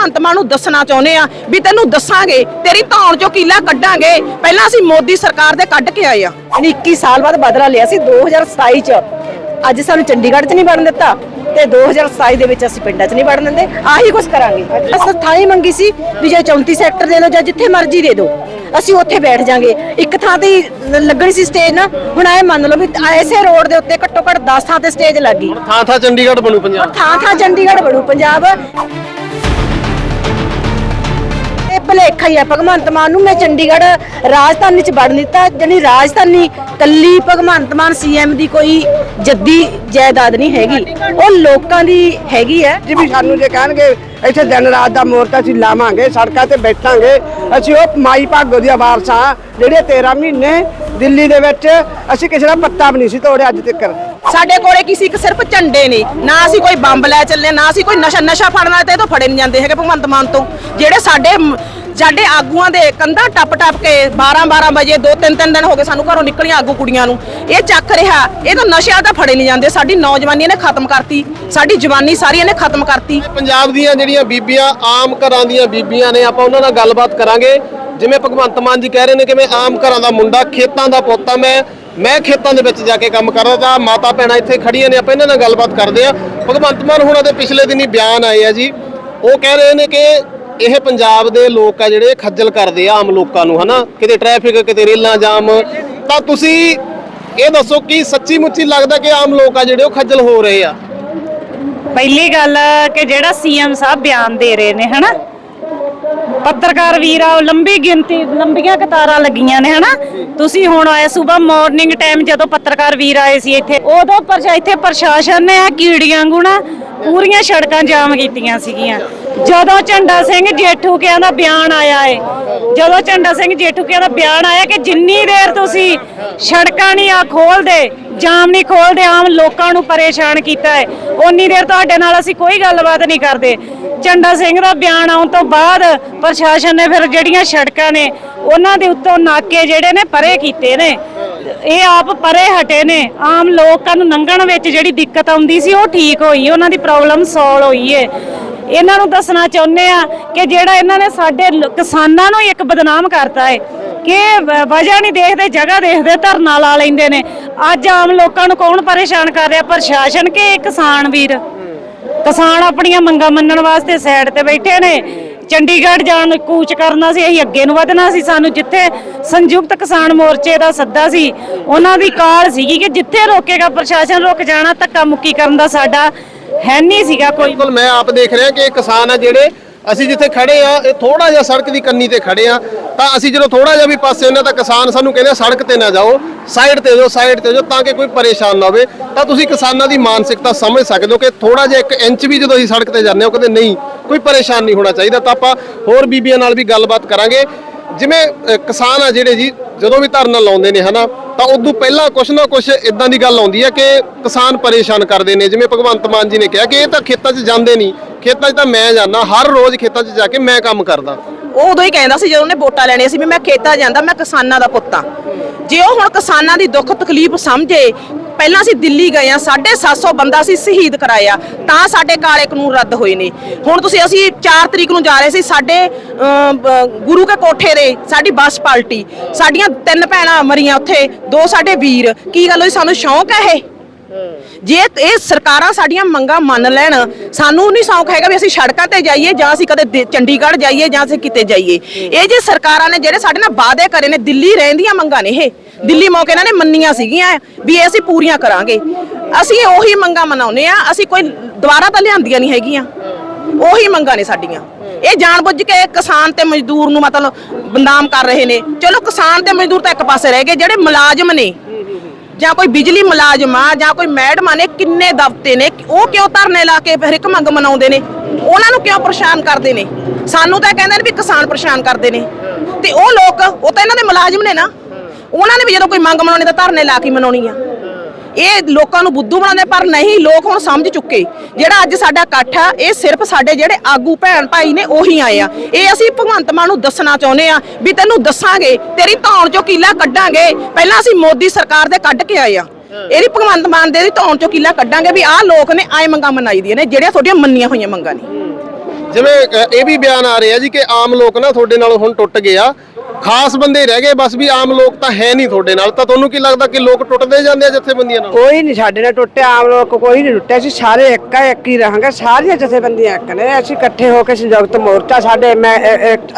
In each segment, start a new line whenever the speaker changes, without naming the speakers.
ਭਗਵੰਤ ਮਾਨ ਨੂੰ ਦੱਸਣਾ ਚਾਹੁੰਦੇ ਆ ਵੀ ਤੈਨੂੰ ਦੱਸਾਂਗੇ ਤੇਰੀ ਧੌਣ ਚੋਂ ਕੀਲਾ ਕੱਢਾਂਗੇ। ਪਹਿਲਾਂ ਅਸੀਂ ਮੋਦੀ ਸਰਕਾਰ ਦੇ ਕੱਢ ਕੇ ਆਏ ਆ।
21 ਸਾਲ ਬਾਅਦ ਬਦਲਾ ਲਿਆ ਸੀ 2027 ਚ। ਅੱਜ ਸਾਨੂੰ ਚੰਡੀਗੜ੍ਹ 'ਚ ਨਹੀਂ ਵੜਨ ਦਿੱਤਾ ਤੇ 2027 ਦੇ ਵਿੱਚ ਅਸੀਂ ਪਿੰਡਾਂ 'ਚ ਨਹੀਂ ਵੜਨ ਦਿੰਦੇ। ਆਹੀ ਕੁਝ ਕਰਾਂਗੇ। ਅਸੀਂ ਥਾਂ ਹੀ ਮੰਗੀ ਸੀ ਵੀ ਜੇ 34 ਸੈਕਟਰ ਦੇ ਦਿਓ ਜਾਂ ਜਿੱਥੇ ਮਰਜ਼ੀ ਦੇ ਦਿਓ ਅਸੀਂ ਉੱਥੇ ਬੈਠ ਜਾਾਂਗੇ। ਇੱਕ ਥਾਂ ਤੇ ਲੱਗਣੀ ਸੀ ਸਟੇਜ ਨਾ ਹੁਣ ਐ ਮੰਨ ਲਓ ਵੀ ਐਸੇ ਰੋਡ ਦੇ ਉੱਤੇ ਘੱਟੋ ਘੱਟ 10 ਥਾਂ ਤੇ ਸਟੇਜ ਲੱਗੀ
ਥਾਂ ਥਾਂ ਚੰਡੀਗੜ੍ਹ ਬਣੂ ਪੰਜਾਬ।
ਥਾਂ ਥਾਂ ਚੰਡੀਗੜ੍ਹ ਬਣੂ ਪੰਜਾਬ। ਭਲੇਖਾ ਹੀ ਆ। ਭਗਵੰਤ ਮਾਨ ਨੂੰ ਮੈਂ ਚੰਡੀਗੜ੍ਹ ਰਾਜਧਾਨੀ ਚ ਵੜ ਦਿੱਤਾ। ਜਣੀ ਰਾਜਧਾਨੀ ਕੱਲੀ ਭਗਵੰਤ ਮਾਨ ਸੀਐਮ ਦੀ ਕੋਈ ਜੱਦੀ ਜਾਇਦਾਦ ਨਹੀਂ ਹੈਗੀ। ਉਹ ਲੋਕਾਂ ਦੀ ਹੈਗੀ ਹੈ
ਜੀ ਵੀ ਸਾਨੂੰ ਜੇ ਕਹਿਣਗੇ ਇੱਥੇ ਦਿਨ ਰਾਤ ਦਾ ਮੋਰਚਾ ਅਸੀਂ ਲਾਵਾਂਗੇ ਸੜਕਾਂ ਤੇ ਬੈਠਾਂਗੇ ਅਸੀਂ ਉਹ ਮਾਈ ਭਾਗੋ ਦੀਆਂ ਵਾਰਸਾਂ ਜਿਹੜੇ 13 ਮਹੀਨੇ ਦਿੱਲੀ ਦੇ ਵਿੱਚ ਅਸੀਂ ਕਿਸੇ ਦਾ ਪੱਤਾ ਵੀ ਨਹੀਂ ਸੀ ਤੋੜਿਆ ਅੱਜ ਤੱਕ।
ਸਾਡੇ ਕੋਲੇ ਕਿਸੇ ਇੱਕ ਸਿਰਫ ਝੰਡੇ ਨੇ। ਨਾ ਅਸੀਂ ਕੋਈ ਬੰਬ ਲੈ ਚੱਲੇ ਨਾ ਅਸੀਂ ਕੋਈ ਨਸ਼ਾ ਨਸ਼ਾ ਫੜਨਾ ਤੇ ਇਹ ਤੋਂ ਫੜੇ ਨਹੀਂ ਜਾਂਦੇ ਹੈਗੇ ਭਗਵੰਤ ਮਾਨ ਤੋਂ। ਜਿਹੜੇ ਸਾਡੇ ਸਾਡੇ ਆਗੂਆਂ ਦੇ ਕੰਧਾਂ ਟੱਪ ਟੱਪ ਕੇ 12 12 ਵਜੇ ਦੋ ਤਿੰਨ ਤਿੰਨ ਦਿਨ ਹੋ ਗਏ ਸਾਨੂੰ ਘਰੋਂ ਨਿਕਲੀਆਂ ਆਗੂ ਕੁੜੀਆਂ ਨੂੰ। ਇਹ ਚੱਕ ਰਿਹਾ, ਇਹ ਤਾਂ ਨਸ਼ਿਆਂ ਤਾਂ ਫੜੇ ਨਹੀਂ ਜਾਂਦੇ। ਸਾਡੀ ਨੌਜਵਾਨੀ ਨੇ ਖਤਮ ਕਰਤੀ, ਸਾਡੀ ਜਵਾਨੀ ਸਾਰੀ ਇਹਨੇ ਖਤਮ ਕਰਤੀ।
ਪੰਜਾਬ ਦੀਆਂ ਜਿਹੜੀਆਂ ਬੀਬੀਆਂ, ਆਮ ਘਰਾਂ ਦੀਆਂ ਬੀਬੀਆਂ ਨੇ, ਆਪਾਂ ਉਹਨਾਂ ਨਾਲ ਗੱਲਬਾਤ ਕਰਾਂਗੇ। ਜਿਵੇਂ ਭਗਵੰਤ ਮਾਨ ਜੀ ਕਹਿ ਰਹੇ ਨੇ ਕਿ ਮੈਂ ਆਮ ਘਰਾਂ ਦਾ ਮੁੰਡਾ, ਖੇਤਾਂ ਦਾ ਪੋਤਾ ਮੈਂ ਮੈਂ ਖੇਤਾਂ ਦੇ ਵਿੱਚ ਜਾ ਕੇ ਕੰਮ ਕਰਦਾ ਤਾਂ ਮਾਤਾ ਭੈਣਾਂ ਇੱਥੇ ਖੜੀਆਂ ਨੇ, ਆਪਾਂ ਇਹਨਾਂ ਨਾਲ ਗੱਲਬਾਤ ਕਰਦੇ ਆ ਭਗਵੰਤ ਮਾਨ ਹੁਣਾਂ ਦੇ ਪਿਛਲੇ ਦਿਨੀ ਬਿਆਨ ਆਏ ਆ ਜੀ। ਉਹ ਕਹਿ ਰਹੇ ਨੇ ਕਿ ਇਹ ਪੰਜਾਬ ਦੇ ਲੋਕ ਆ ਜਿਹੜੇ ਖੱਜਲ ਕਰਦੇ ਆ ਆਮ ਲੋਕਾਂ ਨੂੰ, ਹਨਾ? ਕਿਤੇ ਟ੍ਰੈਫਿਕ ਕਿਤੇ ਰੇਲਾਂ ਜਾਮ। ਤਾਂ ਤੁਸੀਂ ਇਹ ਦੱਸੋ ਕਿ ਸੱਚੀ ਮੁੱਚੀ ਲੱਗਦਾ ਕਿ ਆਮ ਲੋਕ ਆ ਜਿਹੜੇ ਉਹ ਖੱਜਲ ਹੋ ਰਹੇ ਆ?
ਪਹਿਲੀ ਗੱਲ ਕਿ ਜਿਹੜਾ ਸੀਐਮ ਸਾਹਿਬ ਬਿਆਨ ਦੇ ਰਹੇ ਨੇ, ਹਨਾ? ਪੱਤਰਕਾਰ ਵੀਰ ਆ ਲੰਬੀ ਗਿਣਤੀ, ਲੰਬੀਆਂ ਕਤਾਰਾਂ ਲੱਗੀਆਂ ਨੇ, ਹਨਾ? ਤੁਸੀਂ ਹੁਣ ਆਏ ਸਵੇਰ ਮਾਰਨਿੰਗ ਟਾਈਮ ਜਦੋਂ ਪੱਤਰਕਾਰ ਵੀਰ ਆਏ ਸੀ ਇੱਥੇ, ਉਦੋਂ ਪਰ ਇੱਥੇ ਪ੍ਰਸ਼ਾਸਨ ਨੇ ਆ ਕੀੜੀਆਂ ਗੁਣਾ ਪੂਰੀਆਂ ਸੜਕਾਂ ਜਾਮ ਕੀਤੀਆਂ ਸੀਗੀਆਂ। ਜਦੋਂ ਝੰਡਾ ਸਿੰਘ ਜੇਠੂਕਿਆਂ ਦਾ ਬਿਆਨ ਆਇਆ ਏ, ਜਦੋਂ ਝੰਡਾ ਸਿੰਘ ਜੇਠੂਕਿਆਂ ਦਾ ਬਿਆਨ ਆਇਆ ਕਿ ਜਿੰਨੀ ਦੇਰ ਤੁਸੀਂ ਸੜਕਾਂ ਨਹੀਂ ਆ ਖੋਲਦੇ, ਜਾਮ ਨਹੀਂ ਖੋਲਦੇ, ਆਮ ਲੋਕਾਂ ਨੂੰ ਪਰੇਸ਼ਾਨ ਕੀਤਾ ਹੈ ਉਨੀ ਦੇਰ ਤੁਹਾਡੇ ਨਾਲ ਅਸੀਂ ਕੋਈ ਗੱਲਬਾਤ ਨਹੀਂ ਕਰਦੇ। ਝੰਡਾ ਸਿੰਘ ਦਾ ਬਿਆਨ ਆਉਣ ਤੋਂ ਬਾਅਦ ਪ੍ਰਸ਼ਾਸਨ ਨੇ ਫਿਰ ਜਿਹੜੀਆਂ ਸੜਕਾਂ ਨੇ, ਉਹਨਾਂ ਦੇ ਉੱਤੋਂ ਨਾਕੇ ਜਿਹੜੇ ਨੇ ਪਰੇ ਕੀਤੇ ਨੇ। ਇਹ ਆਪ ਪਰੇ ਹਟੇ ਨੇ। ਆਮ ਲੋਕਾਂ ਨੂੰ ਲੰਘਣ ਵਿੱਚ ਜਿਹੜੀ ਦਿੱਕਤ ਆਉਂਦੀ ਸੀ, ਉਹ ਠੀਕ ਹੋਈ। ਉਹਨਾਂ ਦੀ ਪ੍ਰੋਬਲਮ ਸੋਲਵ ਹੋਈ ਏ। ਇਹਨਾਂ ਨੂੰ ਦੱਸਣਾ ਚਾਹੁੰਦੇ ਆ ਕਿ ਜਿਹੜਾ ਇਹਨਾਂ ਨੇ ਸਾਡੇ ਕਿਸਾਨਾਂ ਨੂੰ ਇੱਕ ਬਦਨਾਮ ਕਰਤਾ ਹੈ ਕਿ ਵਜ੍ਹਾ ਨਹੀਂ ਦੇਖਦੇ, ਜਗ੍ਹਾ ਦੇਖਦੇ, ਧਰਨਾ ਲਾ ਲੈਂਦੇ ਨੇ। ਅੱਜ ਆਮ ਲੋਕਾਂ ਨੂੰ ਕੌਣ ਪਰੇਸ਼ਾਨ ਕਰ ਰਿਹਾ? ਪ੍ਰਸ਼ਾਸਨ ਕਿ ਕਿਸਾਨ ਵੀਰ? ਕਿਸਾਨ ਆਪਣੀਆਂ ਮੰਗਾਂ ਮੰਨਣ ਵਾਸਤੇ ਸਾਈਡ ਤੇ ਬੈਠੇ ਨੇ। ਚੰਡੀਗੜ੍ਹ ਜਾਣ ਕੂਚ ਕਰਨਾ ਸੀ, ਅਸੀਂ ਅੱਗੇ ਨੂੰ ਵਧਣਾ ਸੀ। ਸਾਨੂੰ ਜਿੱਥੇ ਸੰਯੁਕਤ ਕਿਸਾਨ ਮੋਰਚੇ ਦਾ ਸੱਦਾ ਸੀ, ਉਹਨਾਂ ਦੀ ਕਾਲ ਸੀਗੀ ਕਿ ਜਿੱਥੇ ਰੋਕੇਗਾ ਪ੍ਰਸ਼ਾਸਨ, ਰੁਕ ਜਾਣਾ ਧੱਕਾ ਮੁੱਕੀ ਕਰਨ ਦਾ ਸਾਡਾ ਹੈ ਨਹੀਂ ਸੀਗਾ ਕੋਈ।
ਬਿਲਕੁਲ, ਮੈਂ ਆਪ ਦੇਖ ਰਿਹਾ ਕਿ ਕਿਸਾਨ ਆ ਜਿਹੜੇ ਅਸੀਂ ਜਿੱਥੇ ਖੜੇ ਆ, ਇਹ ਥੋੜਾ ਜਿਹਾ ਸੜਕ ਦੀ ਕੰਨੀ ਤੇ ਖੜੇ ਆ। ਤਾਂ ਅਸੀਂ ਜਦੋਂ ਥੋੜਾ ਜਿਹਾ ਵੀ ਪਾਸੇ ਹੁੰਦੇ ਤਾਂ ਕਿਸਾਨ ਸਾਨੂੰ ਕਹਿੰਦੇ ਸੜਕ ਤੇ ਨਾ ਜਾਓ, ਸਾਈਡ ਤੇ ਜਾਓ, ਸਾਈਡ ਤੇ ਜਾਓ, ਤਾਂ ਕਿ ਕੋਈ ਪਰੇਸ਼ਾਨ ਨਾ ਹੋਵੇ। ਤਾਂ ਤੁਸੀਂ ਕਿਸਾਨਾਂ ਦੀ ਮਾਨਸਿਕਤਾ ਸਮਝ ਸਕਦੇ ਹੋ ਕਿ ਥੋੜਾ ਜਿਹਾ ਇੱਕ ਇੰਚ ਵੀ ਜਦੋਂ ਅਸੀਂ ਸੜਕ ਤੇ ਜਾਂਦੇ ਹਾਂ ਉਹ ਕਹਿੰਦੇ ਨਹੀਂ ਕੋਈ ਪਰੇਸ਼ਾਨ ਨਹੀਂ ਹੋਣਾ ਚਾਹੀਦਾ ਤਾਂ ਆਪਾਂ ਹੋਰ ਬੀਬੀਆਂ ਨਾਲ ਵੀ ਗੱਲਬਾਤ ਕਰਾਂਗੇ। ਜਿਵੇਂ ਕਿਸਾਨ ਆ ਜਿਹੜੇ ਜੀ, ਜਦੋਂ ਵੀ ਧਰਨਾ ਲਾਉਂਦੇ ਨੇ, ਹਨਾ, ਤਾਂ ਉਦੋਂ ਪਹਿਲਾਂ ਕੁਛ ਨਾ ਕੁਛ ਇਦਾਂ ਦੀ ਗੱਲ ਆਉਂਦੀ ਹੈ ਕਿ ਕਿਸਾਨ ਪਰੇਸ਼ਾਨ ਕਰਦੇ ਨੇ। ਜਿਵੇਂ ਭਗਵੰਤ ਮਾਨ ਜੀ ਨੇ ਕਿਹਾ ਕਿ ਇਹ ਤਾਂ ਖੇਤਾਂ 'ਚ ਜਾਂਦੇ ਨਹੀਂ, ਖੇਤਾਂ 'ਚ ਤਾਂ ਮੈਂ ਜਾਂਦਾ, ਹਰ ਰੋਜ਼ ਖੇਤਾਂ 'ਚ ਜਾ ਕੇ ਮੈਂ ਕੰਮ ਕਰਦਾ।
ਉਹ ਉਦੋਂ ਹੀ ਕਹਿੰਦਾ ਸੀ, ਜਦੋਂ ਉਹਨੇ ਵੋਟਾਂ ਲੈਣੀਆਂ ਸੀ ਵੀ ਮੈਂ ਖੇਤਾਂ ਜਾਂਦਾ, ਮੈਂ ਕਿਸਾਨਾਂ ਦਾ ਪੁੱਤ ਆ। ਜੇ ਉਹ ਹੁਣ ਕਿਸਾਨਾਂ ਦੀ ਦੁੱਖ ਤਕਲੀਫ ਸਮਝੇ ਪਹਿਲਾਂ ਅਸੀਂ ਦਿੱਲੀ ਗਏ ਆ 750 ਬੰਦਾ ਅਸੀਂ ਸ਼ਹੀਦ ਕਰਾਇਆ, ਤਾਂ ਸਾਡੇ ਕਾਲੇ ਕਾਨੂੰਨ ਰੱਦ ਹੋਏ ਨੇ। ਹੁਣ ਤੁਸੀਂ ਅਸੀਂ 4 ਤਰੀਕ ਨੂੰ ਜਾ ਰਹੇ ਸੀ, ਸਾਡੇ ਗੁਰੂ ਕੇ ਕੋਠੇ ਦੇ ਸਾਡੀ ਬੱਸ ਪਲਟੀ। ਸਾਡੀਆਂ ਤਿੰਨ ਭੈਣਾਂ ਮਰੀਆਂ ਉੱਥੇ, ਦੋ ਸਾਡੇ ਵੀਰ। ਕੀ ਗੱਲ ਹੋਈ? ਸਾਨੂੰ ਸ਼ੌਂਕ ਹੈ ਇਹ? ਜੇ ਇਹ ਸਰਕਾਰਾਂ ਸਾਡੀਆਂ ਮੰਗਾਂ ਮੰਨ ਲੈਣ, ਸਾਨੂੰ ਨਹੀਂ ਸ਼ੌਂਕ ਹੈਗਾ ਵੀ ਅਸੀਂ ਸੜਕਾਂ ਤੇ ਜਾਈਏ, ਜਾਂ ਅਸੀਂ ਕਦੇ ਚੰਡੀਗੜ੍ਹ ਜਾਈਏ, ਜਾਂ ਅਸੀਂ ਕਿਤੇ ਜਾਈਏ। ਇਹ ਜੇ ਸਰਕਾਰਾਂ ਨੇ ਜਿਹੜੇ ਸਾਡੇ ਨਾਲ ਵਾਅਦੇ ਕਰੇ ਨੇ, ਦਿੱਲੀ ਰਹਿੰਦੀਆਂ ਮੰਗਾਂ ਨੇ ਇਹ। ਦਿੱਲੀ ਮੌਕੇ ਇਹਨਾਂ ਨੇ ਮੰਨੀਆਂ ਸੀਗੀਆਂ ਵੀ ਇਹ ਅਸੀਂ ਪੂਰੀਆਂ ਕਰਾਂਗੇ। ਅਸੀਂ ਉਹੀ ਮੰਗਾਂ ਮਨਾਉਨੇ ਆ ਅਸੀਂ ਕੋਈ ਦੁਬਾਰਾ ਤਾਂ ਲਿਆਂਦੀਆਂ ਨਹੀਂ ਹੈਗੀਆਂ। ਉਹੀ ਮੰਗਾਂ ਨੇ ਸਾਡੀਆਂ। ਇਹ ਜਾਣਬੁੱਝ ਕੇ ਕਿਸਾਨ ਤੇ ਮਜ਼ਦੂਰ ਨੂੰ ਮਤਲਬ ਬਦਨਾਮ ਕਰ ਰਹੇ ਨੇ। ਚਲੋ ਕਿਸਾਨ ਤੇ ਮਜ਼ਦੂਰ ਤਾਂ ਇੱਕ ਪਾਸੇ ਰਹਿ ਗਏ, ਜਿਹੜੇ ਮੁਲਾਜ਼ਮ ਨੇ। ਜਾਂ ਕੋਈ ਬਿਜਲੀ ਮੁਲਾਜ਼ਮ ਆ, ਜਾਂ ਕੋਈ ਮੈਡਮਾਂ ਨੇ, ਕਿੰਨੇ ਦਫ਼ਤੇ ਨੇ, ਉਹ ਕਿਉਂ ਧਰਨੇ ਲਾ ਕੇ ਹਰ ਇੱਕ ਮੰਗ ਮਨਾਉਂਦੇ ਨੇ? ਉਹਨਾਂ ਨੂੰ ਕਿਉਂ ਪਰੇਸ਼ਾਨ ਕਰਦੇ ਨੇ? ਸਾਨੂੰ ਤਾਂ ਕਹਿੰਦੇ ਨੇ ਵੀ ਕਿਸਾਨ ਪਰੇਸ਼ਾਨ ਕਰਦੇ ਨੇ। ਤੇ ਉਹ ਲੋਕ, ਉਹ ਤਾਂ ਇਹਨਾਂ ਦੇ ਮੁਲਾਜ਼ਮ ਨੇ ਨਾ। ਉਹਨਾਂ ਨੇ ਵੀ ਜਦੋਂ ਕੋਈ ਮੰਗ ਮਨਾਉਣੀ ਤਾਂ ਧਰਨੇ ਲਾ ਕੇ ਮਨਾਉਣੀ ਆ। ਇਹ ਲੋਕਾਂ ਨੂੰ ਬੁੱਧੂ ਬਣਾਉਂਦੇ ਪਰ ਨਹੀਂ, ਲੋਕ ਹੁਣ ਸਮਝ ਚੁੱਕੇ। ਜਿਹੜਾ ਅੱਜ ਸਾਡਾ ਇਕੱਠ ਆ, ਇਹ ਸਿਰਫ ਸਾਡੇ ਜਿਹੜੇ ਆਗੂ ਭੈਣ ਭਾਈ ਨੇ ਉਹੀ ਆਏ ਆ। ਇਹ ਅਸੀਂ ਭਗਵੰਤ ਮਾਨ ਨੂੰ ਦੱਸਣਾ ਚਾਹੁੰਦੇ ਆ ਵੀ ਤੈਨੂੰ ਦੱਸਾਂਗੇ, ਤੇਰੀ ਧੌਣ ਚੋਂ ਕੀਲਾ ਕੱਢਾਂਗੇ। ਪਹਿਲਾਂ ਅਸੀਂ ਮੋਦੀ ਸਰਕਾਰ ਦੇ ਕੱਢ ਕੇ ਆਏ ਆ। ਇਹਦੀ ਭਗਵੰਤ ਮਾਨ ਦੇ ਦੀ ਧੌਣ ਚੋਂ ਕੀਲਾ ਕੱਢਾਂਗੇ ਵੀ ਆਹ ਲੋਕ ਨੇ ਆਏ ਮੰਗਾਂ ਮਨਾਈ ਦੀਆਂ ਨੇ, ਜਿਹੜੀਆਂ ਤੁਹਾਡੀਆਂ ਮੰਨੀਆਂ ਹੋਈਆਂ ਮੰਗਾਂ ਨੇ।
ਜਿਵੇਂ ਇਹ ਵੀ ਬਿਆਨ ਆ ਰਿਹਾ ਜੀ ਕਿ ਆਮ ਲੋਕ ਨਾ ਤੁਹਾਡੇ ਨਾਲ ਹੁਣ ਟੁੱਟ ਗਏ ਆ। ਖਾਸ ਬੰਦੇ ਰਹਿ ਗਏ ਬਸ ਵੀ ਆਮ ਲੋਕ ਤਾਂ ਹੈ ਨਹੀਂ ਤੁਹਾਡੇ ਨਾਲ। ਤਾਂ ਤੁਹਾਨੂੰ ਕੀ ਲੱਗਦਾ ਕਿ ਲੋਕ ਟੁੱਟਦੇ ਜਾਂਦੇ ਆ ਜਥੇਬੰਦੀਆਂ ਨਾਲ?
ਕੋਈ ਨਹੀਂ ਸਾਡੇ ਨਾਲ ਟੁੱਟਿਆ ਆਮ ਲੋਕ ਕੋਈ ਨਹੀਂ ਟੁੱਟਿਆ। ਅਸੀਂ ਸਾਰੇ ਇੱਕ ਆ ਇੱਕ ਹੀ ਰਹਾਂਗੇ। ਸਾਰੀਆਂ ਜਥੇਬੰਦੀਆਂ ਇੱਕ ਨੇ। ਅਸੀਂ ਇਕੱਠੇ ਹੋ ਕੇ ਸੰਯੁਕਤ ਮੋਰਚਾ ਸਾਡੇ ਮੈਂ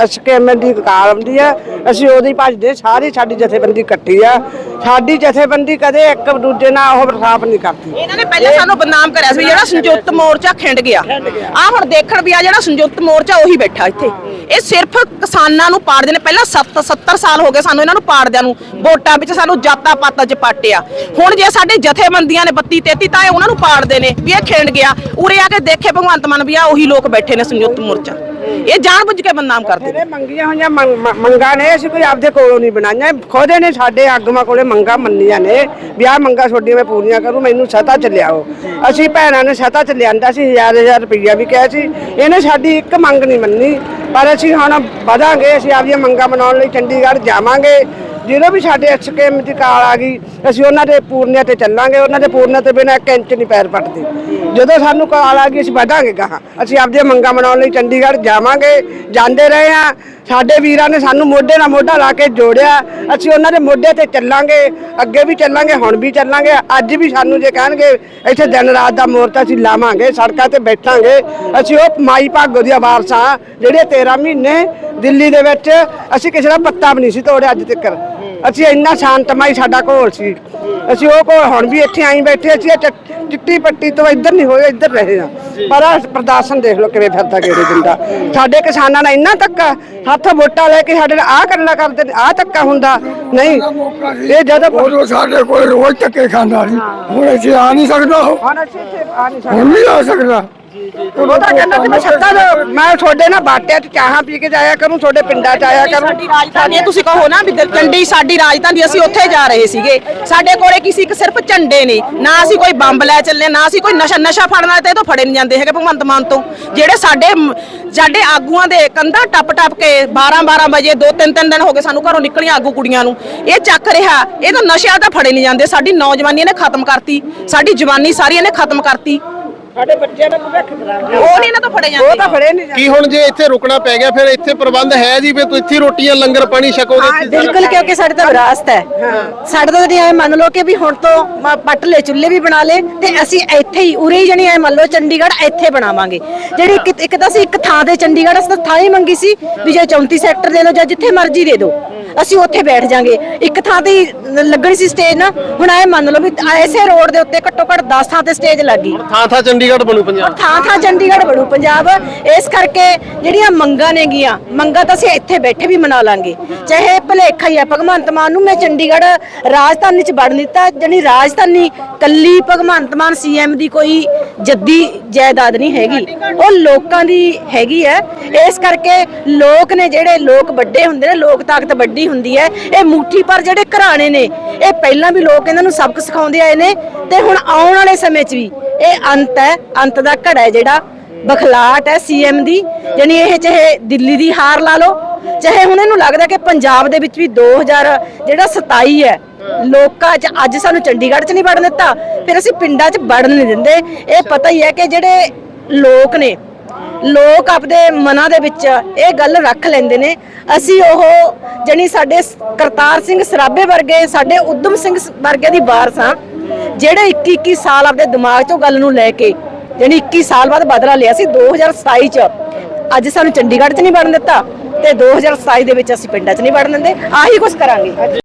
ਅਸਕੇਮਨ ਦੀ ਕਾਲ ਆਉਂਦੀ ਆ। ਅਸੀਂ ਉਹਦੀ ਭੱਜਦੇ ਸਾਰੀ ਸਾਡੀ ਜਥੇਬੰਦੀ ਇਕੱਠੀ ਆ। ਸਾਡੀ ਜਥੇਬੰਦੀ ਕਦੇ ਇੱਕ ਦੂਜੇ ਨਾਲ ਉਹ ਬਰਸਾਪ ਨਹੀਂ ਕਰਦੀ।
ਇਹਨਾਂ ਨੇ ਪਹਿਲਾਂ ਸਾਨੂੰ ਬਦਨਾਮ ਕਰਿਆ ਸੀ ਜਿਹੜਾ ਸੰਯੁਕਤ ਮੋਰਚਾ ਖਿੰਡ ਗਿਆ। ਆ ਹੁਣ ਦੇਖਣ ਵੀ ਆ ਜਿਹੜਾ ਸੰਯੁਕਤ ਮੋਰਚਾ ਉਹੀ ਬੈਠਾ ਇੱਥੇ। ਇਹ ਸਿਰਫ ਕਿਸਾਨਾਂ ਨੂੰ ਪਾੜਦੇ ਨੇ ਪਹਿਲਾਂ 7 70 ਸਾਲ ਹੋ ਗਏ ਸਾਨੂੰ ਇਹਨਾਂ ਨੂੰ ਪਾੜਦਿਆਂ ਨੂੰ। ਵੋਟਾਂ ਵਿੱਚ ਸਾਨੂੰ ਜਾਤਾਂ ਪਾਤਾਂ 'ਚ ਪਾਟਿਆ। ਹੁਣ ਜੇ ਸਾਡੇ ਜਥੇਬੰਦੀਆਂ ਨੇ 32 33 ਤਾਂ ਇਹ ਉਹਨਾਂ ਨੂੰ ਪਾੜਦੇ ਨੇ ਵੀ ਇਹ ਖਿੰਡ ਗਿਆ। ਉਰੇ ਆ ਕੇ ਦੇਖੇ ਭਗਵੰਤ ਮਾਨ ਵੀ ਆ, ਉਹੀ ਲੋਕ ਬੈਠੇ ਨੇ ਸੰਯੁਕਤ ਮੋਰਚਾ। ਇਹ ਜਾਣਬੁੱਝ ਕੇ ਬਦਨਾਮ ਕਰਦੇ ਨੇ।
ਮੰਗੀਆਂ ਹੋਈਆਂ ਮੰਗ- ਮੰਗਾਂ ਨੇ, ਅਸੀਂ ਕੋਈ ਆਪਦੇ ਕੋਲੋਂ ਨਹੀਂ ਬਣਾਈਆਂ। ਖੋਦੇ ਨੇ ਸਾਡੇ ਆਗੂਆਂ ਕੋਲੇ ਮੰਗਾਂ ਮੰਨੀਆਂ ਨੇ ਵਿਆਹ ਆਹ ਮੰਗਾਂ ਤੁਹਾਡੀਆਂ ਮੈਂ ਪੂਰੀਆਂ ਕਰੂੰ, ਮੈਨੂੰ ਸਤਾ ਚ ਲਿਆਓ। ਅਸੀਂ ਭੈਣਾਂ ਨੇ ਸਤਾ ਚ ਲਿਆਂਦਾ ਸੀ, ਹਜ਼ਾਰ ਹਜ਼ਾਰ ਰੁਪਈਆ ਵੀ ਕਿਹਾ ਸੀ। ਇਹਨੇ ਸਾਡੀ ਇੱਕ ਮੰਗ ਨਹੀਂ ਮੰਨੀ। ਪਰ ਅਸੀਂ ਹੁਣ ਵਧਾਂਗੇ, ਅਸੀਂ ਆਪਦੀਆਂ ਮੰਗਾਂ ਬਣਾਉਣ ਲਈ ਚੰਡੀਗੜ੍ਹ ਜਾਵਾਂਗੇ। ਜਦੋਂ ਵੀ ਸਾਡੇ ਐਸਕੇਐਮ ਦੀ ਕਾਲ ਆ ਗਈ, ਅਸੀਂ ਉਹਨਾਂ ਦੇ ਪੂਰਨਿਆਂ ਤੇ ਚੱਲਾਂਗੇ। ਉਹਨਾਂ ਦੇ ਪੂਰਨਿਆਂ ਤੇ ਬਿਨਾਂ ਇੱਕ ਇੰਚ ਨਹੀਂ ਪੈਰ ਪੱਟਦੇ ਜਦੋਂ ਸਾਨੂੰ ਕਾਲ ਆ ਗਈ, ਅਸੀਂ ਵਧਾਂਗੇ ਗਾਹਾਂ। ਅਸੀਂ ਆਪਦੀਆਂ ਮੰਗਾਂ ਬਣਾਉਣ ਲਈ ਚੰਡੀਗੜ੍ਹ ਜਾਵਾਂਗੇ, ਜਾਂਦੇ ਰਹੇ ਆ ਸਾਡੇ ਵੀਰਾਂ ਨੇ ਸਾਨੂੰ ਮੋਢੇ ਨਾਲ ਮੋਢਾ ਲਾ ਕੇ ਜੋੜਿਆ। ਅਸੀਂ ਉਹਨਾਂ ਦੇ ਮੋਢੇ ਤੇ ਚੱਲਾਂਗੇ, ਅੱਗੇ ਵੀ ਚੱਲਾਂਗੇ, ਹੁਣ ਵੀ ਚੱਲਾਂਗੇ। ਅੱਜ ਵੀ ਸਾਨੂੰ ਜੇ ਕਹਿਣਗੇ, ਇੱਥੇ ਦਿਨ ਰਾਤ ਦਾ ਮੋਰਚਾ ਅਸੀਂ ਲਾਵਾਂਗੇ, ਸੜਕਾਂ ਤੇ ਬੈਠਾਂਗੇ। ਅਸੀਂ ਉਹ ਮਾਈ ਭਾਗੋ ਦੀਆਂ ਵਾਰਸਾਂ ਜਿਹੜੇ 13 ਮਹੀਨੇ ਦਿੱਲੀ ਦੇ ਵਿੱਚ ਅਸੀਂ ਕਿਸੇ ਦਾ ਪੱਤਾ ਵੀ ਨਹੀਂ ਸੀ ਤੋੜਿਆ ਅੱਜ ਤੱਕ। ਅਸੀਂ ਇੰਨਾ ਸ਼ਾਂਤਮਈ ਸਾਡਾ ਘੋਲ ਸੀ। ਅਸੀਂ ਉਹ ਕੋਲ ਹੁਣ ਵੀ ਇੱਥੇ ਆਈ ਬੈਠੇ ਅਸੀਂ ਚਿੱਟੀ ਪੱਟੀ ਤੋਂ ਇੱਧਰ ਨਹੀਂ ਹੋਏ ਇੱਧਰ ਰਹੇ ਆ ਪਰ ਆਹ ਪ੍ਰਦਰਸ਼ਨ ਦੇਖ ਲਓ ਕਿਵੇਂ ਫਿਰਦਾ ਕਿਹੜੇ ਦਿੰਦਾ ਸਾਡੇ ਕਿਸਾਨਾਂ ਨਾਲ ਇੰਨਾ ਧੱਕਾ ਹੱਥ ਵੋਟਾਂ ਲੈ ਕੇ ਸਾਡੇ ਨਾਲ ਆਹ ਕਰਨਾ ਕਰਦੇ ਨੇ ਆਹ ਧੱਕਾ ਹੁੰਦਾ। ਨਹੀਂ ਇਹ ਜਦੋਂ
ਉਦੋਂ ਸਾਡੇ ਕੋਲ ਰੋਜ਼ ਧੱਕੇ ਖਾਂਦਾ ਸੀ ਹੁਣ ਇੱਥੇ ਆ ਨਹੀਂ ਸਕਦਾ
ਹੁਣ ਅਸੀਂ ਇੱਥੇ ਆ ਨਹੀਂ ਸਕਦੇ
ਹੁਣ ਨਹੀਂ ਆ ਸਕਦਾ।
ਉਹ ਤਾਂ ਕਹਿੰਦਾ ਕਿ ਮੈਂ ਸੱਤਾ ਮੈਂ ਤੁਹਾਡੇ ਨਾਲ ਬਾਟਿਆਂ ਚ ਚਾਹਾਂ ਪੀ ਕੇ ਜਾਇਆ ਕਰੂੰ, ਤੁਹਾਡੇ ਪਿੰਡਾਂ ਚ ਆਇਆ ਕਰੂੰ।
ਸਾਡੀ ਰਾਜਧਾਨੀ ਹੈ, ਤੁਸੀਂ ਕਹੋ ਨਾ ਵੀ ਚੰਡੀ, ਸਾਡੀ ਰਾਜਧਾਨੀ, ਅਸੀਂ ਉੱਥੇ ਜਾ ਰਹੇ ਸੀਗੇ। ਸਾਡੇ ਕੋਲੇ ਕਿਸੇ ਇੱਕ ਸਿਰਫ ਝੰਡੇ ਨੇ। ਨਾ ਅਸੀਂ ਕੋਈ ਬੰਬ ਲੈ ਚੱਲੇ, ਨਾ ਅਸੀਂ ਕੋਈ ਨਸ਼ਾ ਨਸ਼ਾ ਫੜਨ, ਤੇ ਇਹ ਤੋਂ ਫੜੇ ਨਹੀਂ ਜਾਂਦੇ ਹੈਗੇ ਭਗਵੰਤ ਮਾਨ ਤੋਂ। ਜਿਹੜੇ ਸਾਡੇ ਸਾਡੇ ਆਗੂਆਂ ਦੇ ਕੰਧਾਂ ਟੱਪ ਟੱਪ ਕੇ 12 12 ਵਜੇ, ਦੋ ਤਿੰਨ ਤਿੰਨ ਦਿਨ ਹੋ ਗਏ ਸਾਨੂੰ ਘਰੋਂ ਨਿਕਲੀਆਂ ਆਗੂ ਕੁੜੀਆਂ ਨੂੰ। ਇਹ ਚੱਕ ਰਿਹਾ, ਇਹ ਤਾਂ ਨਸ਼ਿਆਂ ਤਾਂ ਫੜੇ ਨਹੀਂ ਜਾਂਦੇ। ਸਾਡੀ ਨੌਜਵਾਨੀ ਇਹਨੇ ਖਤਮ ਕਰਤੀ। ਸਾਡੀ ਜਵਾਨੀ ਸਾਰੀ ਇਹਨੇ ਖਤਮ ਕਰਤੀ।
ਸਾਡੇ ਬੱਚਿਆਂ ਦਾ ਭਵਿੱਖ ਖਰਾਬ
ਉਹ ਨਹੀਂ ਇਹਨਾਂ ਤੋਂ ਫੜੇ
ਉਹ ਤਾਂ
ਜਾਂਦੇ
ਫੜੇ ਨਹੀਂ ਜਾਂਦੇ।
ਕੀ ਹੁਣ ਜੇ ਇੱਥੇ ਰੁਕਣਾ ਪੈ ਗਿਆ ਫਿਰ ਇੱਥੇ ਪ੍ਰਬੰਧ ਹੈ ਜੀ ਵੀ ਤੂੰ ਇੱਥੇ ਹੀ ਰੋਟੀਆਂ ਲੰਗਰ ਪਾਣੀ ਛਕੋ ਤੇ ਇੱਥੇ ਸਾਰਾ-
ਬਿਲਕੁਲ ਕਿਉਂਕਿ ਸਾਡੇ ਤਾਂ ਵਿਰਾਸਤ ਹੈ। ਸਾਡੇ ਤਾਂ ਜਿਹੜੀ ਐ ਮੰਨ ਲਓ ਕਿ ਵੀ ਹੁਣ ਤੋਂ ਪੱਟ ਲੈ ਚੁੱਲ੍ਹੇ ਵੀ ਬਣਾ ਲੇ ਤੇ ਅਸੀਂ ਇੱਥੇ ਹੀ ਉਰੇ ਹੀ ਜਣੀ ਐ ਮੰਨ ਲਓ ਚੰਡੀਗੜ੍ਹ ਇੱਥੇ ਬਣਾਵਾਂਗੇ। ਜਿਹੜੀ ਇੱਕ ਇੱਕ ਤਾਂ ਅਸੀਂ ਇੱਕ ਥਾਂ ਤੇ ਚੰਡੀਗੜ੍ਹ ਅਸੀਂ ਤਾਂ ਥਾਂ ਹੀ ਮੰਗੀ ਸੀ ਵੀ ਜੇ 34 ਸੈਕਟਰ ਦੇ ਦਿਓ ਜਾਂ ਜਿੱਥੇ ਮਰਜ਼ੀ ਦੇ ਦਿਓ। ਅਸੀਂ ਉੱਥੇ ਬੈਠ ਜਾਾਂਗੇ। ਇੱਕ ਥਾਂ ਤੇ ਹੀ ਲੱਗਣੀ ਸੀ ਸਟੇਜ ਨਾ ਹੁਣ ਐ ਮੰਨ ਲਓ ਵੀ ਐਸੇ ਰੋਡ ਦੇ ਉੱਤੇ ਘੱਟੋ ਘੱਟ 10 ਥਾਂ ਤੇ ਸਟੇਜ ਲੱਗੀ
ਥਾਂ ਥਾਂ ਚੰਡੀਗੜ੍ਹ ਬਣੂ ਪੰਜਾਬ।
ਥਾਂ ਥਾਂ ਚੰਡੀਗੜ੍ਹ ਬਣੂ ਪੰਜਾਬ। ਇਸ ਕਰਕੇ ਜਿਹੜੀਆਂ ਮੰਗਾਂ ਨੇਗੀਆਂ ਮੰਗਾਂ ਤਾਂ ਅਸੀਂ ਇੱਥੇ ਬੈਠੇ ਵੀ ਮਨਾ ਲਾਂਗੇ। ਚਾਹੇ ਭਲੇਖਾ ਹੀ ਹੈ ਭਗਵੰਤ ਮਾਨ ਨੂੰ ਮੈਂ ਚੰਡੀਗੜ੍ਹ ਰਾਜਧਾਨੀ ਚ ਵੜਨ ਦਿੱਤਾ ਜਣੀ ਰਾਜਧਾਨੀ ਕੱਲੀ ਭਗਵੰਤ ਮਾਨ ਸੀਐਮ ਦੀ ਕੋਈ ਜੱਦੀ ਜਾਇਦਾਦ ਨਹੀਂ ਹੈਗੀ। ਉਹ ਲੋਕਾਂ ਦੀ ਹੈਗੀ ਹੈ ਇਸ ਕਰਕੇ ਲੋਕ ਨੇ ਜਿਹੜੇ ਲੋਕ ਵੱਡੇ ਹੁੰਦੇ ਨੇ, ਲੋਕ ਤਾਕਤ ਵੱਡੀ ਹੁੰਦੀ ਹੈ ਇਹ ਮੁੱਠੀ ਪਰ ਜਿਹੜੇ ਘਰਾਣੇ ਨੇ, ਇਹ ਪਹਿਲਾਂ ਵੀ ਲੋਕ ਇਹਨਾਂ ਨੂੰ ਸਬਕ ਸਿਖਾਉਂਦੇ ਆਏ ਨੇ ਤੇ ਹੁਣ ਆਉਣ ਵਾਲੇ ਸਮੇਂ 'ਚ ਵੀ ਇਹ ਅੰਤ ਹੈ ਅੰਤ ਦਾ ਘੜਾ ਹੈ ਜਿਹੜਾ ਬਖਲਾਟ ਹੈ ਸੀਐਮ ਦੀ। ਯਾਨੀ ਇਹ ਚਾਹੇ ਦਿੱਲੀ ਦੀ ਹਾਰ ਲਾ ਲਓ ਚਾਹੇ ਹੁਣ ਇਹਨੂੰ ਲੱਗਦਾ ਕਿ ਪੰਜਾਬ ਦੇ ਵਿੱਚ ਵੀ 2000 ਜਿਹੜਾ 27 ਹੈ, ਲੋਕਾਂ 'ਚ ਅੱਜ ਸਾਨੂੰ ਚੰਡੀਗੜ੍ਹ 'ਚ ਨਹੀਂ ਵੜਨ ਦਿੱਤਾ, ਫਿਰ ਅਸੀਂ ਪਿੰਡਾਂ 'ਚ ਵੜਨ ਨਹੀਂ ਦਿੰਦੇ। ਇਹ ਪਤਾ ਹੀ ਹੈ ਕਿ ਜਿਹੜੇ ਲੋਕ ਨੇ, ਲੋਕ ਆਪਦੇ ਮਨਾਂ ਦੇ ਵਿੱਚ ਇਹ ਗੱਲ ਰੱਖ ਲੈਂਦੇ ਨੇ। ਅਸੀਂ ਉਹ ਜਣੀ ਸਾਡੇ ਕਰਤਾਰ ਸਿੰਘ ਸਰਾਭੇ ਵਰਗੇ, ਸਾਡੇ ਉਦਮ ਸਿੰਘ ਵਰਗੇ ਦੀ ਵਾਰਸ ਹਾਂ, ਜਿਹੜੇ 21 21 ਸਾਲ ਆਪਦੇ ਦਿਮਾਗ 'ਚੋਂ ਗੱਲ ਨੂੰ ਲੈ ਕੇ, ਜਣੀ 21 ਸਾਲ ਬਾਅਦ ਬਦਲਾ ਲਿਆ ਸੀ 2027 'ਚ ਅੱਜ ਸਾਨੂੰ ਚੰਡੀਗੜ੍ਹ 'ਚ ਨਹੀਂ ਬਣ ਦਿੱਤਾ। ਤੇ 2027 ਦੇ ਵਿੱਚ ਅਸੀਂ ਪਿੰਡਾਂ 'ਚ ਨਹੀਂ ਵੜਨ ਦਿੰਦੇ ਆਹੀ ਕੁਝ ਕਰਾਂਗੇ।